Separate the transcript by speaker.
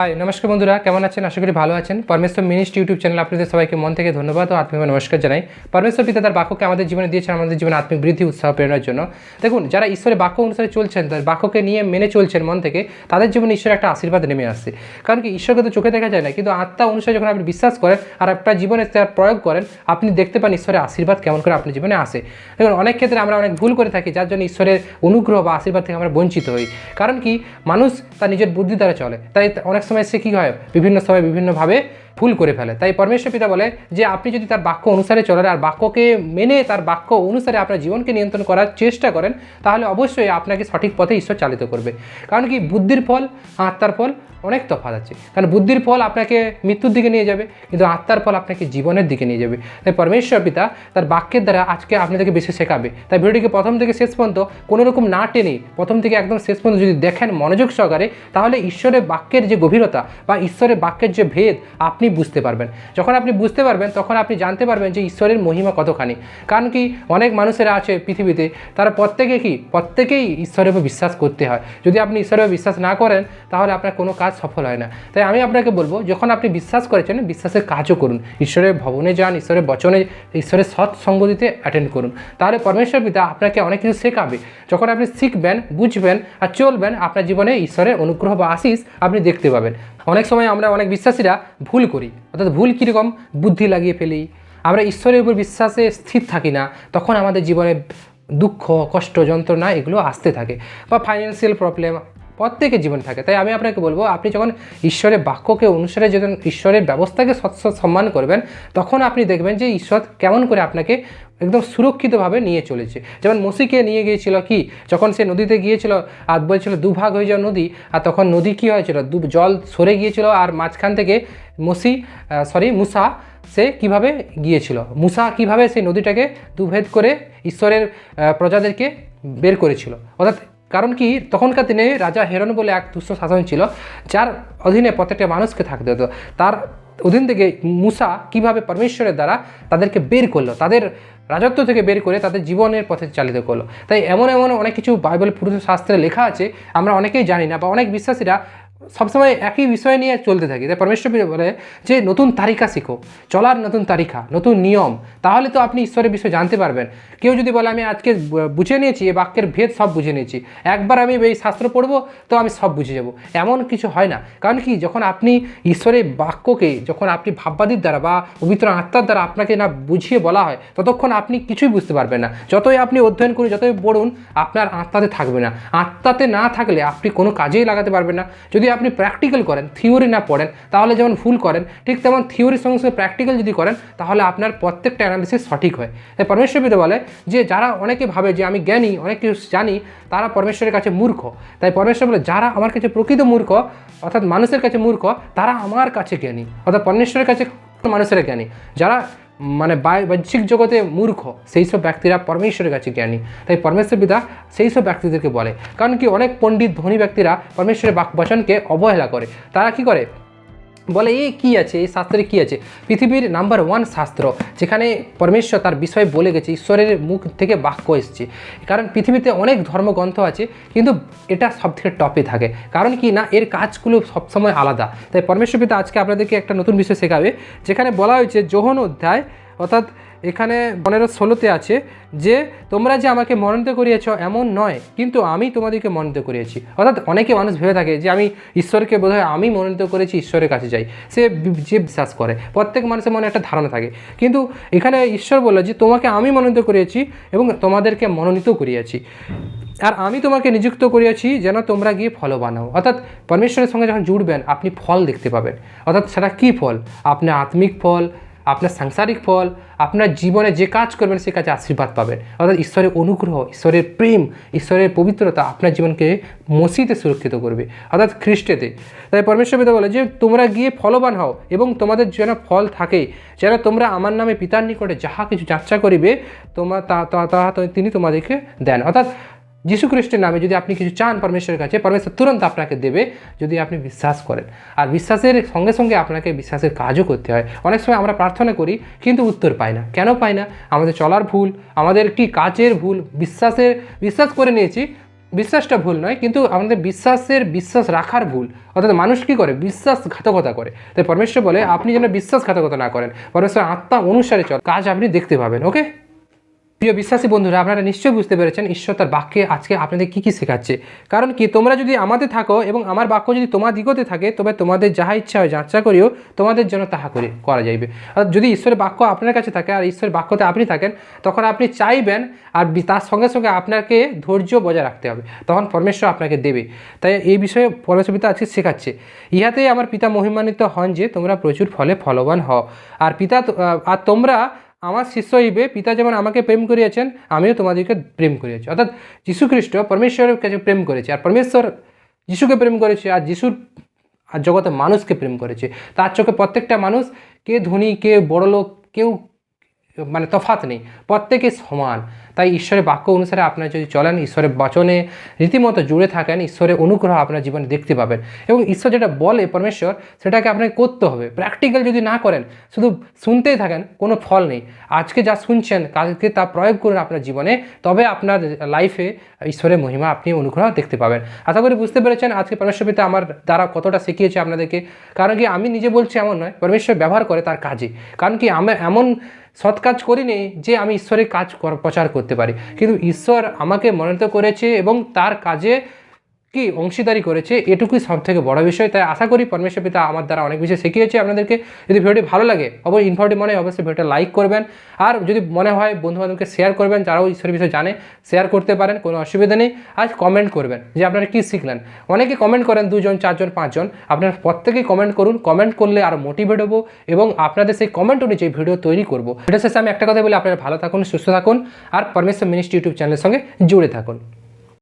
Speaker 1: High নমস্কার বন্ধুরা, কেমন আছেন? আশা করি ভালো আছেন। পরমেশ্বর মিনিস্ট ইউটিউব চ্যানেল আপনাদের সবাইকে মন থেকে ধন্যবাদ ও আত্মীয় নমস্কার জানাই। পরমেশ্বর পিতা তার বাক্যকে আমাদের জীবনে দিয়েছেন, আমাদের জীবনে আত্মিক বৃদ্ধি, উৎসাহ, প্রেরণার জন্য। দেখুন, যারা ঈশ্বরের বাক্য অনুসারে চলছেন তার বাক্যকে নিয়ে মেনে চলছেন মন থেকে, তাদের জীবনে ঈশ্বরের একটা আশীর্বাদ নেমে আসছে। কারণ কি, ঈশ্বরকে তো চোখে দেখা যায় না, কিন্তু আত্মা অনুসারে যখন আপনি বিশ্বাস করেন আর আপনার জীবনে তার প্রয়োগ করেন, আপনি দেখতে পান ঈশ্বরের আশীর্বাদ কেমন করে আপনার জীবনে আসে। দেখুন, অনেক ক্ষেত্রে আমরা অনেক ভুল করে থাকি, যার জন্য ঈশ্বরের অনুগ্রহ বা আশীর্বাদ থেকে আমরা বঞ্চিত হই। কারণ কি, মানুষ তার নিজের বুদ্ধি দ্বারা চলে। তাই অনেক সময় সে কী হয়? বিভিন্ন সময় বিভিন্নভাবে ভুল করে ফেলে। তাই পরমেশ্বর পিতা বলে যে, আপনি যদি তার বাক্য অনুসারে চলেন আর বাক্যকে মেনে তার বাক্য অনুসারে আপনার জীবনকে নিয়ন্ত্রণ করার চেষ্টা করেন, তাহলে অবশ্যই আপনাকে সঠিক পথে ঈশ্বর চালিত করবে। কারণ কি, বুদ্ধির ফল আত্মার ফল অনেক তফাৎ আছে। কারণ বুদ্ধির ফল আপনাকে মৃত্যুর দিকে নিয়ে যাবে, কিন্তু আত্মার ফল আপনাকে জীবনের দিকে নিয়ে যাবে। তাই পরমেশ্বর পিতা তার বাক্যের দ্বারা আজকে আপনাদেরকে বেশি শেখাবে। তাই ভিডিওটিকে প্রথম থেকে শেষ পর্যন্ত কোনো রকম না টেনে প্রথম থেকে একদম শেষ পর্যন্ত যদি দেখেন মনোযোগ সহকারে, তাহলে ঈশ্বরের বাক্যের যে গভীরতা বা ঈশ্বরের বাক্যের যে ভেদ, আপনি বুঝতে পারবেন। যখন আপনি বুঝতে পারবেন, তখন আপনি জানতে পারবেন যে ঈশ্বরের মহিমা কতখানি। কারণ কি, অনেক মানুষেরা আছে পৃথিবীতে, তারা প্রত্যেকে কি, প্রত্যেকেই ঈশ্বরের উপর বিশ্বাস করতে হয়। যদি আপনি ঈশ্বরের উপর বিশ্বাস না করেন, তাহলে আপনার কোনো কাজ সফল হয় না। তাই আমি আপনাকে বলব, যখন আপনি বিশ্বাস করেছেন, বিশ্বাসের কাজও করুন। ঈশ্বরের ভবনে যান, ঈশ্বরের বচনে, ঈশ্বরের সৎ সঙ্গতিতে অ্যাটেন্ড করুন। তাহলে পরমেশ্বর পিতা আপনাকে অনেক কিছু শেখাবে। যখন আপনি শিখবেন, বুঝবেন আর চলবেন, আপনার জীবনে ঈশ্বরের অনুগ্রহ বা আশিস আপনি দেখতে পাবেন। অনেক সময় আমরা অনেক বিশ্বাসীরা ভুল করি, অর্থাৎ ভুল কীরকম? বুদ্ধি লাগিয়ে ফেলি। আমরা ঈশ্বরের উপর বিশ্বাসে স্থির থাকি না, তখন আমাদের জীবনে দুঃখ, কষ্ট, যন্ত্রণা এগুলো আসতে থাকে বা ফাইন্যান্সিয়াল প্রবলেম প্রত্যেকের জীবনে থাকে। তাই আমি আপনাকে বলব, আপনি যখন ঈশ্বরের বাক্যকে অনুসারে যখন ঈশ্বরের ব্যবস্থাকে সৎ সম্মান করবেন, তখন আপনি দেখবেন যে ঈশ্বর কেমন করে আপনাকে একদম সুরক্ষিতভাবে নিয়ে চলেছে। যেমন মসিকে নিয়ে গিয়েছিল কি? যখন সে নদীতে গিয়েছিল আর বলছিল দুভাগ হয়ে যাওয়া নদী। আর তখন নদী কী হয়েছিল? দু জল সরে গিয়েছিল আর মাঝখান থেকে মসি সরি মুসা, সে কীভাবে গিয়েছিল? মুসা কীভাবে সেই নদীটাকে দুভেদ করে ঈশ্বরের প্রজাদেরকে বের করেছিল? অর্থাৎ কারণ কি? তখনকার দিনে রাজা হেরন বলে এক দুষ্ট শাসন ছিল, যার অধীনে প্রত্যেকটা মানুষকে থাকতে হতো। তার অধীন থেকে মুসা কীভাবে পরমেশ্বরের দ্বারা তাদেরকে বের করল, তাদের রাজত্ব থেকে বের করে তাদের জীবনের পথে চালিত করল। তাই এমন এমন অনেক কিছু বাইবেল পুরুষ শাস্ত্রে লেখা আছে, আমরা অনেকেই জানি না বা অনেক বিশ্বাসীরা সবসময় একই বিষয় নিয়ে চলতে থাকি। তাই পরমেশ্বর বলে যে, নতুন তালিকা শিখো। চলার নতুন তালিকা নতুন নিয়ম। তাহলে তো আপনি ঈশ্বরের বিষয়ে জানতে পারবেন। কেউ যদি বলে, আমি আজকে বুঝে নিয়েছি এই বাক্যের ভেদ সব বুঝে নিয়েছি। একবার আমি এই শাস্ত্র পড়ব, তো আমি সব বুঝে যাব। এমন কিছু হয় না। কারণ কি, যখন আপনি ঈশ্বরের বাক্যকে, যখন আপনি ভাববাদীর দ্বারা বা পবিত্র আত্মার দ্বারা আপনাকে না বুঝিয়ে বলা হয়, ততক্ষণ আপনি কিছুই বুঝতে পারবেন না। যতই আপনি অধ্যয়ন করুন, যতই পড়ুন, আপনার আত্মাতে থাকবে না। আত্মাতে না থাকলে আপনি কোনো কাজেই লাগাতে পারবেন না। যদি আপনি প্র্যাকটিক্যাল করেন থিওরি না পড়েন, তাহলে যেমন ভুল করেন, ঠিক তেমন থিওরির সঙ্গে সঙ্গে প্র্যাকটিক্যাল যদি করেন, তাহলে আপনার প্রত্যেকটা অ্যানালিসিস সঠিক হয়। তাই পরমেশ্বর পিতা বলে যে, যারা অনেকে ভাবে যে, আমি জ্ঞানী, অনেক কিছু জানি, তারা পরমেশ্বরের কাছে মূর্খ। তাই পরমেশ্বর বলে, যারা আমার কাছে প্রকৃত মূর্খ, অর্থাৎ মানুষের কাছে মূর্খ, তারা আমার কাছে জ্ঞানী। অর্থাৎ পরমেশ্বরের কাছে মানুষের জ্ঞানী। যারা মানে বাহ্যিক জগতে মূর্খ, সেই সব ব্যক্তিরা পরমেশ্বরের কাছে জ্ঞানী। তাই পরমেশ্বর পিতা সেই সব ব্যক্তিদেরকে বলে। কারণ কি অনেক পণ্ডিত, ধনী ব্যক্তিরা পরমেশ্বরের বাক বচনকে অবহেলা করে। তারা কি করে? বলে, এ কী আছে? এই শাস্ত্রে কী আছে? পৃথিবীর নাম্বার ওয়ান শাস্ত্র, যেখানে পরমেশ্বর তার বিষয়ে বলে গেছে, ঈশ্বরের মুখ থেকে বাক্য এসছে। কারণ পৃথিবীতে অনেক ধর্মগ্রন্থ আছে, কিন্তু এটা সব থেকে টপে থাকে। কারণ কি না, এর কাজগুলো সবসময় আলাদা। তাই পরমেশ্বর পিতা আজকে আপনাদেরকে একটা নতুন বিষয় শেখাবে, যেখানে বলা হয়েছে যোহন অধ্যায় অর্থাৎ এখানে পনেরো ষোলোতে আছে যে, তোমরা যে আমাকে মনোনীত করিয়েছ এমন নয়, কিন্তু আমি তোমাদেরকে মনোনীত করিয়েছি। অর্থাৎ অনেকে মানুষ ভেবে থাকে যে, আমি ঈশ্বরকে বোধহয় আমি মনোনীত করেছি, ঈশ্বরের কাছে যাই। সে যে বিশ্বাস করে। প্রত্যেক মানুষের মনে একটা ধারণা থাকে। কিন্তু এখানে ঈশ্বর বলল যে, তোমাকে আমি মনোনীত করিয়েছি এবং তোমাদেরকে মনোনীত করিয়েছি। আর আমি তোমাকে নিযুক্ত করিয়াছি যেন তোমরা গিয়ে ফল বানাও। অর্থাৎ পরমেশ্বরের সঙ্গে যখন জুড়বেন, আপনি ফল দেখতে পাবেন। অর্থাৎ সেটা কী ফল? আপনার আত্মিক ফল আপনার সাংসারিক ফল, আপনার জীবনে যে কাজ করবেন সে কাজে আশীর্বাদ পাবেন। অর্থাৎ ঈশ্বরের অনুগ্রহ, ঈশ্বরের প্রেম, ঈশ্বরের পবিত্রতা আপনার জীবনকে মসিতে সুরক্ষিত করবে। অর্থাৎ খ্রিস্টেতে। তাই পরমেশ্বর পিতা বলে যে, তোমরা গিয়ে ফলবান হও এবং তোমাদের যেন ফল থাকে, যেন তোমরা আমার নামে পিতার নিকটে যাহা কিছু যাত্রা করিবে তোমার তা তা- তিনি তোমাদেরকে দেন। অর্থাৎ যীশু খ্রিস্টের নামে যদি আপনি কিছু চান পরমেশ্বরের কাছে, পরমেশ্বর তুরন্ত আপনাকে দেবে যদি আপনি বিশ্বাস করেন। আর বিশ্বাসের সঙ্গে সঙ্গে আপনাকে বিশ্বাসের কাজও করতে হয়। অনেক সময় আমরা প্রার্থনা করি, কিন্তু উত্তর পাই না। কেন পাই না? আমাদের চলার ভুল, আমাদের একটি কাজের ভুল, বিশ্বাসের, বিশ্বাস করে নিয়েছি, বিশ্বাসটা ভুল নয়, কিন্তু আমাদের বিশ্বাসের বিশ্বাস রাখার ভুল। অর্থাৎ মানুষ কী করে? বিশ্বাসঘাতকতা করে। তাই পরমেশ্বর বলে, আপনি যেন বিশ্বাসঘাতকতা না করেন। পরমেশ্বর আত্মা অনুসারে চল। কাজ আপনি দেখতে পাবেন, ওকে? প্রিয় বিশ্বাসী বন্ধুরা, আপনারা নিশ্চয়ই বুঝতে পেরেছেন ঈশ্বর তার বাক্যে আজকে আপনাদের কী কী শেখাচ্ছে। কারণ কি, তোমরা যদি আমাদের থাকো এবং আমার বাক্য যদি তোমার দিগতে থাকে, তবে তোমাদের যাহা ইচ্ছা হয় যাচা করিও, তোমাদের জন্য তাহা করে, করা যাইবে। আর যদি ঈশ্বরের বাক্য আপনার কাছে থাকে আর ঈশ্বরের বাক্যতে আপনি থাকেন, তখন আপনি চাইবেন আর তার সঙ্গে সঙ্গে আপনাকে ধৈর্য বজায় রাখতে হবে। তখন পরমেশ্বর আপনাকে দেবে। তাই এই বিষয়ে পরমেশ্বর পিতা আজকে শেখাচ্ছে। ইহাতেই আমার পিতা মহিমান্বিত হন যে তোমরা প্রচুর ফলে ফলবান হও। আর পিতা আর তোমরা আমার শিষ্য হইবে পিতা যেমন আমাকে প্রেম করিয়াছেন, আমিও তোমাদেরকে প্রেম করিয়াছি। অর্থাৎ যীশুখ্রিস্ট পরমেশ্বরের কাছে প্রেম করেছে, আর পরমেশ্বর যিশুকে প্রেম করেছে, আর যিশুর আর জগতে মানুষকে প্রেম করেছে। তার চোখে প্রত্যেকটা মানুষ, কে ধনী, কে বড়লোক, কেউ মানে তফাৎ নেই। প্রত্যেকে সমান। তাই ঈশ্বরের বাক্য অনুসারে আপনারা যদি চলেন, ঈশ্বরের বচনে রীতিমতো জুড়ে থাকেন, ঈশ্বরের অনুগ্রহ আপনার জীবনে দেখতে পাবেন। এবং ঈশ্বর যেটা বলে পরমেশ্বর, সেটাকে আপনাকে করতে হবে। প্র্যাকটিক্যাল যদি না করেন, শুধু শুনতেই থাকেন, কোনো ফল নেই। আজকে যা শুনছেন, কালকে তা প্রয়োগ করুন আপনার জীবনে, তবে আপনার লাইফে ঈশ্বরের মহিমা আপনি অনুগ্রহ দেখতে পাবেন। আশা করি বুঝতে পেরেছেন, আজকে পরমেশ্বর পিতা আমার দ্বারা কতটা শিখিয়েছে আপনাদেরকে। কারণ কি, আমি নিজে বলছি এমন নয়, পরমেশ্বর ব্যবহার করে তার কাজে। কারণ কি আমি এমন সৎ কাজ করিনি যে আমি ঈশ্বরের কাজ প্রচার করতে পারি। কিন্তু ঈশ্বর আমাকে মনোনীত করেছে এবং তার কাজে কি অংশীদারি করেছে, এটুকুই সব থেকে বড় বিষয়। তাই আশা করি পরমেশ্বর পিতা আমার দ্বারা অনেক বিষয় শিখিয়েছে আপনাদেরকে। যদি ভিডিওটি ভালো লাগে, অবশ্যই ইনফর্মেটিভ মনে হয়, অবশ্যই ভিডিওটা লাইক করবেন। আর যদি মনে হয় বন্ধুবান্ধবকে শেয়ার করবেন, যারাও ঈশ্বরের বিষয়ে জানে শেয়ার করতে পারেন, কোনো অসুবিধা নেই। আজ কমেন্ট করবেন যে আপনারা কী শিখলেন। অনেকে কমেন্ট করেন দুজন, চারজন, পাঁচজন। আপনারা প্রত্যেকেই কমেন্ট করুন। কমেন্ট করলে আরও মোটিভেট হব এবং আপনাদের সেই কমেন্ট অনুযায়ী ভিডিও তৈরি করব। ভিডিও শেষে আমি একটা কথা বলি, আপনারা ভালো থাকুন, সুস্থ থাকুন। আর পরমেশ্বর মিনিস্ট্রি ইউটিউব চ্যানেলের সঙ্গে জুড়ে থাকুন।